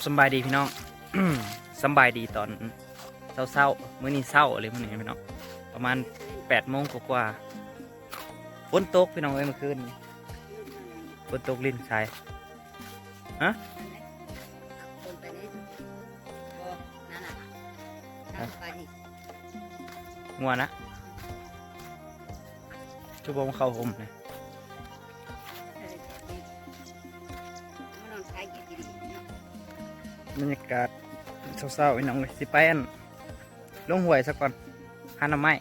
กับสำบายดีพี่น้องสำบายดีตอนเศร้าๆมื้อนี้เศร้าเลยมื้อนี้พี่น้องประมาณแปดโมงกว่าๆฝนตกพี่น้องเอ้ยเมื่อคืนนี้ฝนตกลิ้นชายคนไปนี่โอ้นั่นน่ะนั่นไปนี่งัวนะชั่วโมงเข้าห่มเลย บรรยากาศเศร้าๆพี่น้องเลยสิไปอันลงห้วยซะก่อนหาหน่อไม้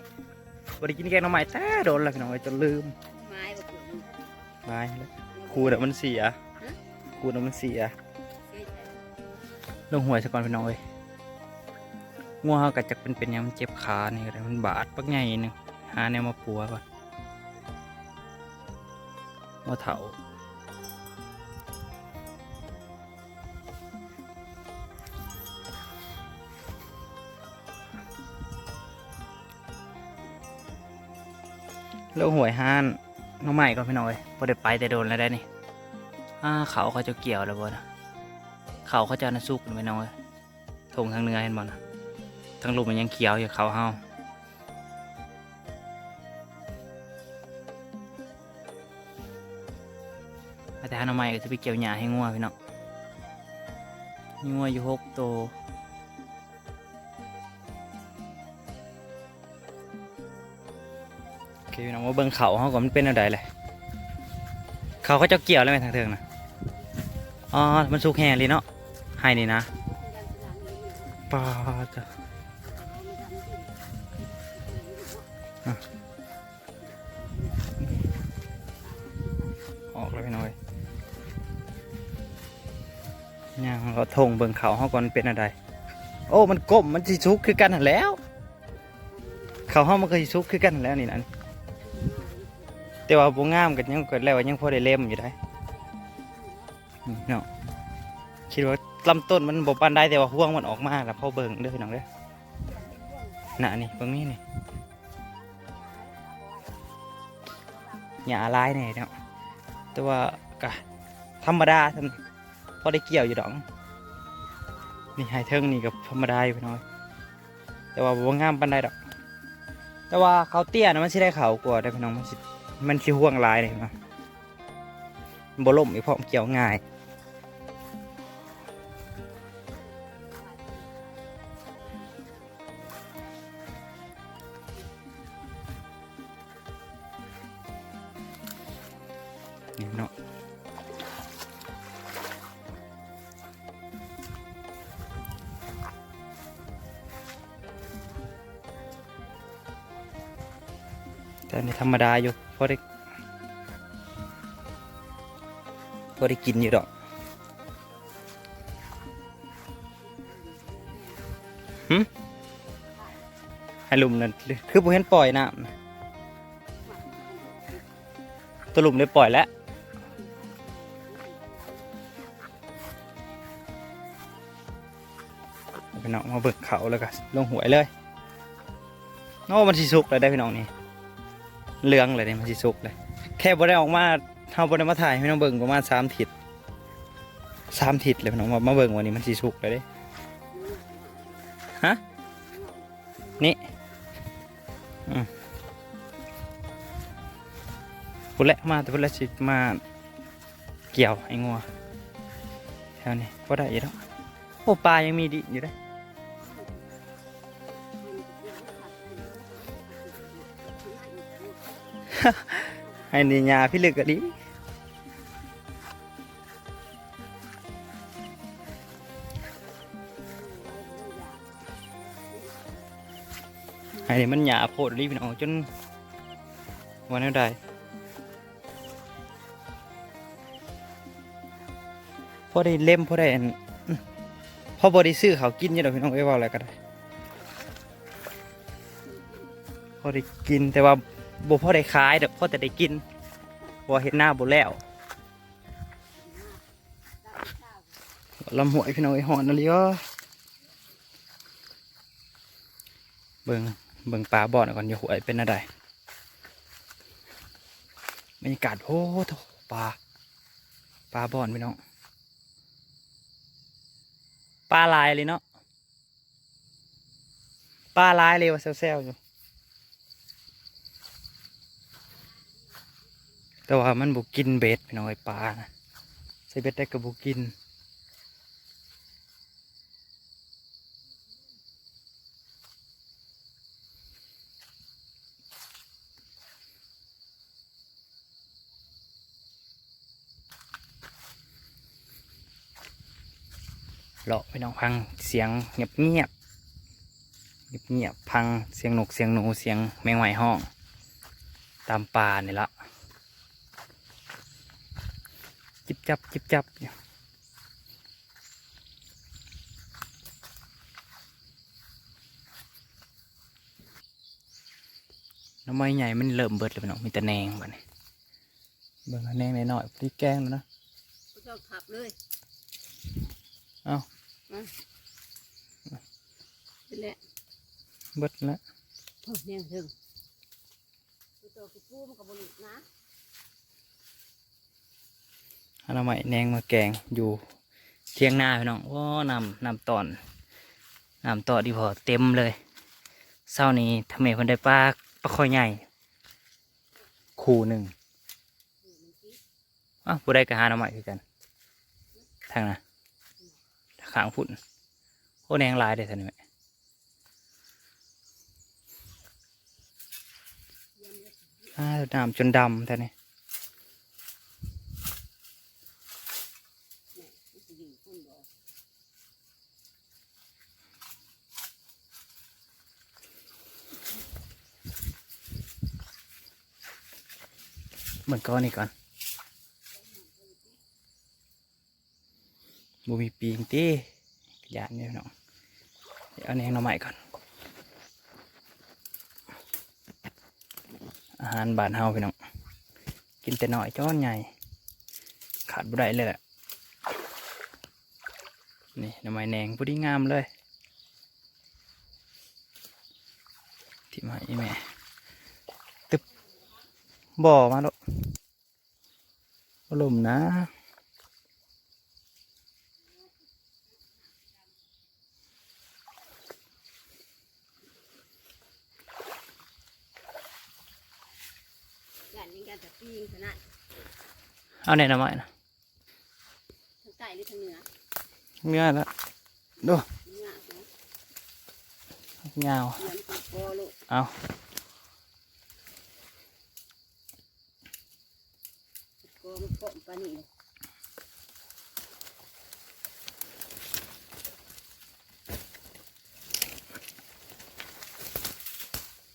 บ่ได้กินแกงหน่อไม้แต่โดนแล้วพี่น้องเอ้ยจนลืมไม้บ่เกิดมันไม้แล้วครูเดี๋ยวมันเสียครูเดี๋ยวมันเสียเสียใจลงหวยซะก่อนพี่น้องเอ้ยงัวเขาก็จะเป็นเป็นหยังมันเจ็บขานี่ก็ได้มันบาดปักใหญ่หนึงหาแนวมาปัวก่อนงัวเถา ลงหวยห้านน้องใหม่ก่อนพี่น้อยพอได้ไปแต่โดนแล้วได้นี่อ่าเขาเขาจะเกี่ยวแล้วบ่นะเขาเขาจะเอานะซุกไปน้อยทงทางเนื้อเห็นบ่นะทางลมมันยังเขียวอยู่เขาเฮาแต่ฮานาไมก็จะไปเกี่ยวหญ้าให้งัวพี่น้องงัวอยู่หกตัว พี่น้องว่าเบิ่งเขาเขาก็มันเป็นอะไรเลยเขาเขาจะเกี่ยวแล้วไหมทางเทิงนะอ๋อ มันสุกแห้งเลยเนาะให้นี่นะปลาจ้ะออกแล้วพี่น้อยย่างเราทงเบิ่งเขาเขาก่อนเป็นอะไรโอ้ มันก้มมันสิซุกคือกันแล้ว เขาห้องมันก็สิซุกคือกันแล้วนี่นั่น แต่ว่าบ่งามกันยังเกิดแล้วยังพอได้เล่มอยู่ได้เนาะคิดว่าลำต้นมันบปานได้แต่ว่าห่วงมันออกมาแล้วพอเบิ่งเด้อพี่น้องเด้อน่ะนี่เบิ่งนี่นี่หญ้าลายนี่เนาะแต่ว่าก็ธรรมดาทำพอได้เกี่ยวอยู่ดอกนี่ไฮเทิงนี่กับธรรมดาอยู่น้องแต่ว่าบ่งามปานใดดอก แต่ว่าเขาเตี้ยนะมันสิได้เขากว่าได้พี่น้องมันสิ มันชิห่วงลายนี่เนะมันบ่ล่มอีกเพราะมันเกี่ยวง่ายนี่เนาะ อนนี่ธรรมดาอยู่พอได้พอได้กินอยู่ดอกหึให้ลุมนั่นคือผมเห็นปล่อยน้ำนะตัวลุมได้ปล่อยแล้วพี่น้องมาเบิกเขาแล้วก็ลงหวยเลยโอ้มันสิสุกเลยได้พี่น้องนี่ เหลืองเลยเนี่ยมันสิสุกเลย แค่บ่ได้ออกมาเฮาบ่ได้มาถ่ายให้น้องเบิ่งประมาณสามทิศสามทิศเลยพี่น้องมามาเบิ่งวันนี้มันสิสุกเลยเด้ฮะนี่อืมพุ่นแหละมาแต่พุ่นแหละสิมาเกี่ยวไอ้งัวแถวนี้พอได้อยู่แล้วโอ้ปลายังมีดิอยู่ได้ ให้นี่ยาพี่ลึกอะดิให้นี่มันหยาโพดรีพี่น้องจนวันนี้ได้พอได้เล่มพอได้อันอื้อพอบได้ซื้อเขากินยู่ดอกพี่น้องไอ้ยว่าอะไรก็ได้พอได้กินแต่ว่า บ่พอได้ขายดอกพอแต่ได้กินบ่เห็นหน้าบ่แล้วลำหวยพี่น้องไอ้หอนอะไรก็เบิ่งเบิ่งปลาบ่อนก่อนอย่าหวยเป็นอะไรบรรยากาศโอ้โหปลาปลาบ่อนพี่น้องปลาลายเลยเนาะปลาลายเลยว่าแซวๆอยู่ แต่ว่ามันบุกินเบ็ดพี่น้องไอ้ปลานะใส่เบ็ดได้ก็บุกินเลาะไปน้องพังเสียงเงียบเงียบเงียบเงียบพังเสียงนกเสียงหนูเสียงแมงไหวห้อง ตามป่านี่ละ จิบจับจิบจับอยู่น้ำไม้ใหญ่มันเริ่มเบิดแล้วพี่น้องมีแต่แหนงบ้านี้เบิ่งเอาแหนงหน่อยๆพริกแกงแล้วนะก็ชอบขับเลยเอ้ามาเป็นแหละเบิดแล้วโอ้เนี่ยถึงตัวโตคือปูมันกับบหลุดนะเอน่อไม้แนงมาแกงอยู่เชียงนาพี่น้องว้านำนำตอนนำต่อดีพอเต็มเลยเศร้านี้ทำไมคนได้ปลาปลาคอยใหญ่ คู่หนึ่งอ้าวผู้ได้กระหาหน่อไม้คือกันทางน่ะขางฝุ่นโอ้แนงลายเด้อท่านแม่อ้าวน้ำจนดำท่านนี่ เนี่ยมันสิอยู่พุ่นบ่ เหมือนก้อนนี่ก่อนบูมีปีงตียานเนี่ยน้องเดี๋ยวเอาแหนงหน่อไม้ก่อน อาหารบานเฮาพี่น้อง กินแต่น้อยจ้อนใหญ่ ขาดบ่ได้เลยแหละ นี่หน่อไม้แนงพอดีงามเลยที่มาอีแม่ตึบบ่อมาแล้ว ลมนะย่านยังการจะปีงขนาดเอาไหนหน่อไม้นะทางใต้หรือทางเหนือเมื่อแล้วดูเหนือเนาะเงาวเหนือมันคือโปลูกเอา โก มันโปะปานนี่เลย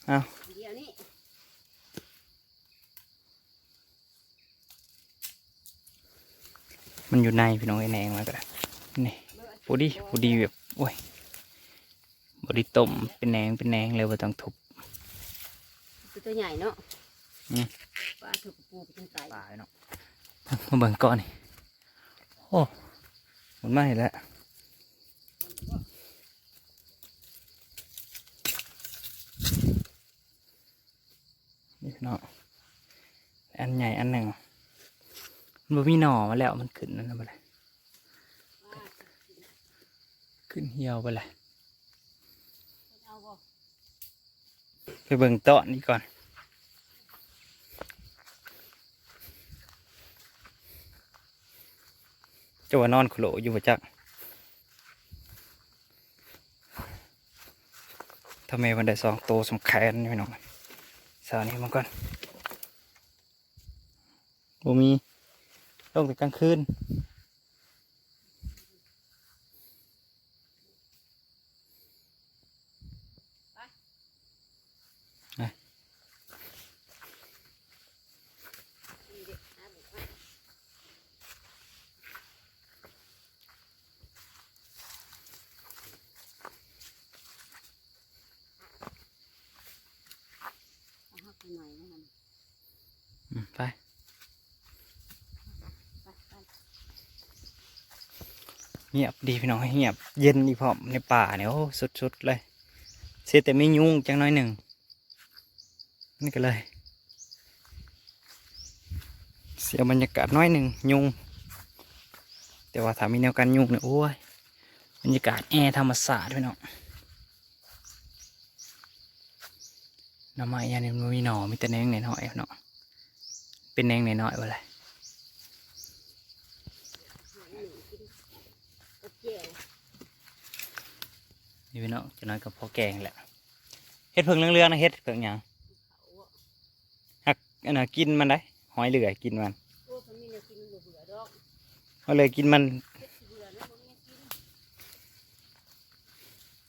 เอาเดี๋ยวนี้มันอยู่ในพี่น้องไอ้แหนงมาก็ได้นี่เบิ่งพอดีพอดีแบบโอ้ยบไดีต้มเป็นแหนงเป็นแหนงเลยว่าต้องทุบคือตัวใหญ่เนาะอืมปลาถูกปูไปจนตายปลาเนาะ มาเบิ่งก่อนนี่โอ้มันไม่แล้วนี่พี่น้องอันใหญ่อันหนึ่งมันมีหน่อมาแล้วมันขึ้นนั่นนะบ่เลยขึ้นเหี่ยวไปเลยไปเบิ่งโตอนนี้ก่อน จะว่านอนขโหลอยู่ประจักทำไมมันได้สองโตวสำคัญนี่พี่น้องสาวนี้มันก่อนบ่มีลงแต่กลางคืนไป นี่เด็กหาบุกมาเอาหักไปหน่อยนะมัน อืมไป ไปไป เงียบดีพี่น้องเงียบเย็นดีพร้อมในป่าเนี่ยโอ้สุดๆเลยเสียแต่ไม่ยุ่งจังน้อยหนึ่งนี่ก็เลย เสียบรรยากาศน้อยหนึ่งยุ่งแต่ว่าถ้ามีแนวกันยุงเนี่ยโอ้ยบรรยากาศแอร์ธรรมศาสตร์พี่น้องน้ำไม้ยันนี่มันมีหน่อมีแต่แหนงหน่อยๆพี่น้องเป็นแหนงหน่อยๆว่าไร ก็เจียว นี่พี่น้องจะน้อยกับพอแกงแหละเฮ็ดเพิ่งเรื่องๆนะเฮ็ดเพิ่งหยังเขาอะหักอันน่ะกินมันได้หอยเหลือยกินมันโอ้มันมีแนวกินมันบ่เบื่อดอกก็เลยกินมันเฮ็ดสิเบื่อนะบ่มีแนวกิน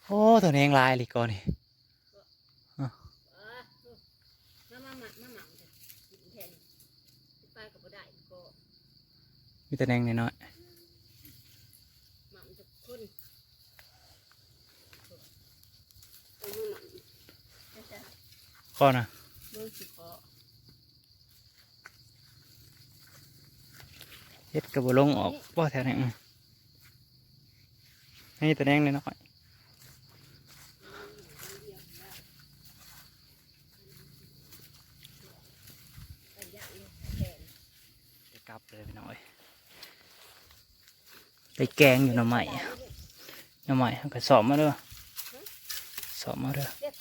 โอ้ตัวแหนงลายเลยก่อนนี่เออเออมามามามาหมักเถอะกินแทนสิไปก็บ่ได้ก็มีแต่แหนงน้อยหมักทุกคนเอามาหมักจะจะ ๆข้อน่ะเบิ่งสิขอเฮ็ดกระบลงออกบ่แถวนี้อืมนี่แต่แหนงน้อยไปย่างเลยแทนๆจะกลับเลยพี่น้อยไปแกงอยู่หน่อไม้หน่อไม้เอาก็สอบมาเด้อสอบมาเด้อเรีย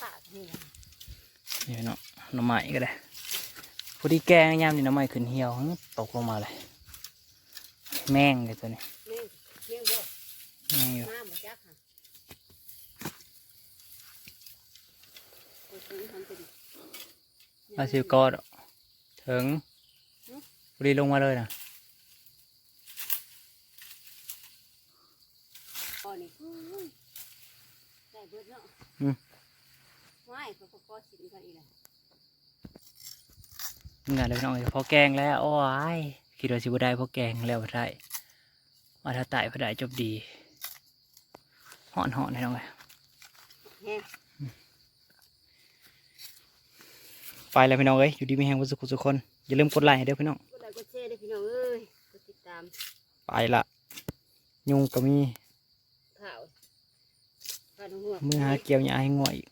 กปากนี่นะนี่พี่น้องหน่อไม้ก็ได้พอดีแกงยามนี่หน่อไม้ขึ้นเหี่ยวตกลงมาเลย แม่งเลยตัวนี้แม่งเลี้ยงบ่แม่งอยู่มาบ่จักค่ะโอ้โหทำเป็นอาซิวกอดถึงพอดีลงมาเลยนะ ก่อนนี่อุ้ยได้เบิดเนาะ อืม ว้าย เขาก็ก็สินกันอีกแล้วงานเลยพี่น้องเอ้ยพอแกงแล้วโอ้ยคิดว่าสิบได้พอแกงแล้วบ่ได้มาถ้าตายพอได้จบดีห่อนห่อนให้น้องเลยไปแล้วพี่น้องเอ้ยอยู่ดีมีแหงวัสุขสุกคนอย่าลืมกดไลค์ให้เด้อพี่น้องกดไลค์กดแชร์ด้วยพี่น้องเอ้ยกดติดตามไปละยุงก็มีข่าวข่าวหัวมือหาเกี่ยวหญ้าให้ง่วยอีก